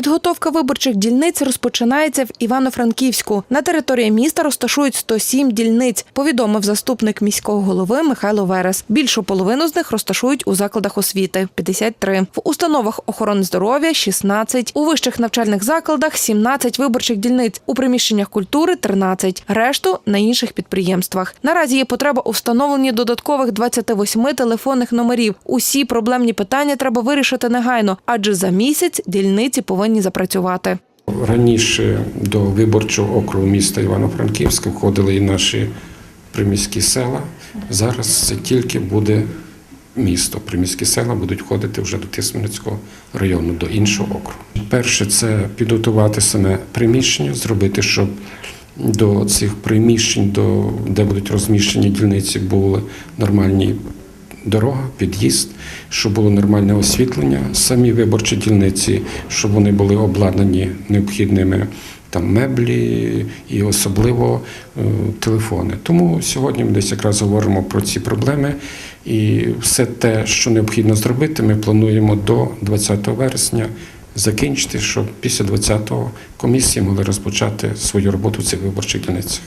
Підготовка виборчих дільниць розпочинається в Івано-Франківську. На території міста розташують 107 дільниць, повідомив заступник міського голови Михайло Верес. Більшу половину з них розташують у закладах освіти 53, в установах охорони здоров'я 16, у вищих навчальних закладах 17 виборчих дільниць, у приміщеннях культури 13, решту на інших підприємствах. Наразі є потреба у встановленні додаткових 28 телефонних номерів. Усі проблемні питання треба вирішити негайно, адже за місяць дільниці повинні запрацювати. Раніше до виборчого округу міста Івано-Франківська входили і наші приміські села. Зараз це тільки буде місто. Приміські села будуть входити вже до Тисменецького району, до іншого округу. Перше це підготувати саме приміщення, зробити, щоб до цих приміщень, до, де будуть розміщені дільниці, були нормальні дорога, під'їзд, щоб було нормальне освітлення, самі виборчі дільниці, щоб вони були обладнані необхідними там меблі і особливо е, телефони. Тому сьогодні ми десь якраз говоримо про ці проблеми, і все те, що необхідно зробити, ми плануємо до 20 вересня. Закінчити, щоб після 20-го комісії могли розпочати свою роботу в цих виборчих дільницях.